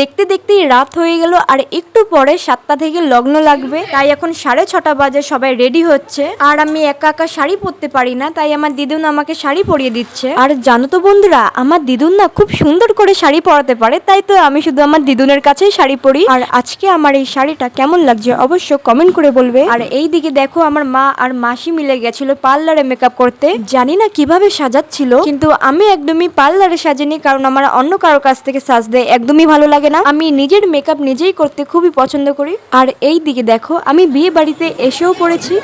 দেখতে দেখতেই রাত হয়ে গেল আর একটু পরে সাতটা থেকে লগ্ন লাগবে। তাই এখন সাড়ে ছটা বাজে, সবাই রেডি হচ্ছে। আর আমি একা একা শাড়ি পরতে পারি না, তাই আমার দিদুন আমাকে শাড়ি পরিয়ে দিচ্ছে। আর জানো তো বন্ধুরা, আমার দিদুন না খুব সুন্দর করে শাড়ি পরাতে পারে, তাই তো আমি শুধু আমার দিদুনের কাছেই শাড়ি পরি। আর আজকে আমার এই শাড়িটা কেমন লাগছে অবশ্য কমেন্ট করে বলবে। আর এই দিকে দেখো আমার মা আর মাসি মিলে গেছিল পার্লারে মেকআপ করতে। জানি না কীভাবে সাজাচ্ছিল, কিন্তু আমি একদমই পার্লারে সাজিনি, কারণ আমার অন্য কারোর কাছ থেকে সাজতে একদমই ভালো লাগে না। আমি নিজের মেকআপ নিজেই করতে খুবই পছন্দ করি। আর এই দিকে দেখো আমি বিয়ে বাড়িতে এসেও পড়েছি।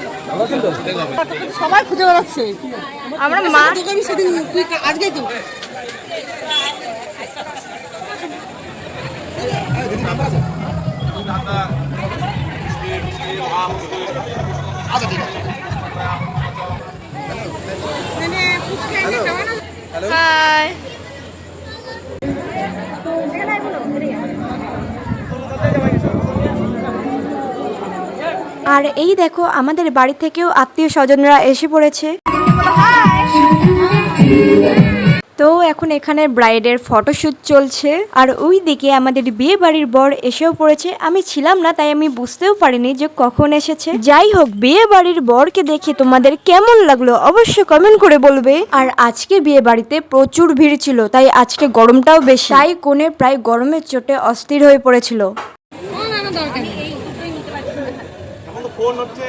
সবাই খুঁজে বেড়াচ্ছে। আমরা মা তুই তো হাই আর এই দেখো, আমাদের বাড়ি থেকেও আত্মীয় স্বজনরা এসে পড়েছে। তো এখন এখানে ব্রাইডের ফটোশ্যুট চলছে। আর ওই দিকে আমাদের বিয়ে বাড়ির বর এসেও পড়েছে। আমি ছিলাম না, তাই আমি বুঝতেও পারিনি যে কখন এসেছে। যাই হোক বিয়ে বাড়ির বরকে দেখে তোমাদের কেমন লাগল অবশ্যই কমেন্ট করে বলবে। আর আজকে বিয়ে বাড়িতে প্রচুর ভিড় ছিল, তাই আজকে গরমটাও বেশি। তাই কোণে প্রায় গরমের চোটে অস্থির হয়ে পড়েছিল। ফোন হচ্ছে।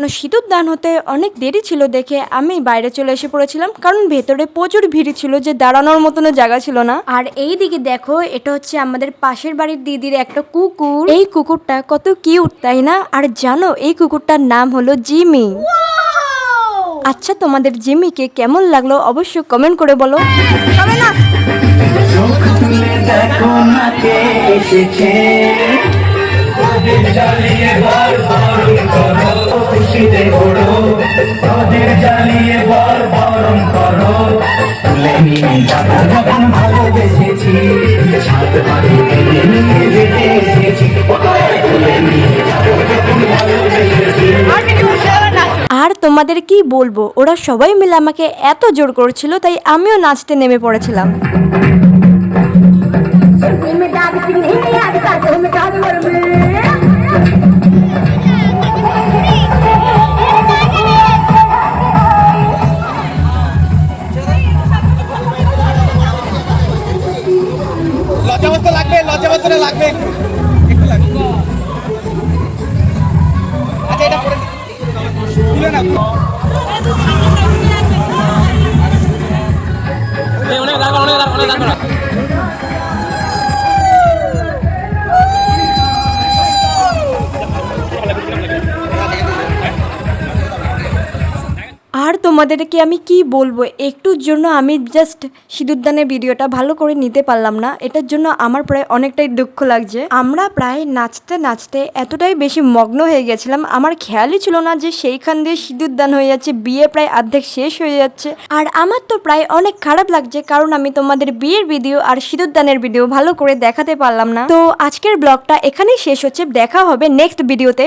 এখনও সিঁদুর দান হতে অনেক দেরি ছিল দেখে আমি বাইরে চলে এসে পড়েছিলাম কারণ ভেতরে প্রচুর ভিড় ছিল যে দাঁড়ানোর মতনও জায়গা ছিল না। আর এই দিকে দেখো এটা হচ্ছে আমাদের পাশের বাড়ির দিদির একটা কুকুর। এই কুকুরটা কত কিউট তাই না? আর জানো এই কুকুরটার নাম হলো জিমি। আচ্ছা তোমাদের জিমিকে কেমন লাগল অবশ্যই কমেন্ট করে বলো। তবে না। দেখো না এসেছে। ঘোরো ওদের জ্বালিয়ে বর বরণ করো। তুলে নিয়ে যাব যখন ভালোবেসেছি সাত বাড়ি নিয়ে যেতে এসেছি। তুলে নিয়ে যাব যখন ভালোবেসেছি। আর তোমাদের কি বলব ওরা সবাই মিলে আমাকে এত জোর করছিল তাই আমিও নাচতে নেমে পড়েছিলাম। লাগবে লজ্জাবস্তটা লাগবে একটু। লাগবে। আচ্ছা এটা পরে তুলে না অনেক লাগবে অনেক লাগবে অনেক লাগবে তোমাদেরকে আমি কি বলব? একটুর জন্য আমি জাস্ট সিঁদুরদানের ভিডিওটা ভালো করে নিতে পারলাম না। এটার জন্য আমার প্রায় অনেকটাই দুঃখ লাগছে। আমরা প্রায় নাচতে নাচতে এতটাই বেশি মগ্ন হয়ে গেছিলাম। আমার খেয়ালই ছিল না যে সেইখান দিয়ে সিঁদুরদান হয়ে যাচ্ছে, বিয়ে প্রায় অর্ধেক শেষ হয়ে যাচ্ছে। আর আমার তো প্রায় অনেক খারাপ লাগছে, কারণ আমি তোমাদের বিয়ের ভিডিও আর সিঁদুরদানের ভিডিও ভালো করে দেখাতে পারলাম না। তো আজকের ব্লগটা এখানেই শেষ হচ্ছে। দেখা হবে নেক্সট ভিডিওতে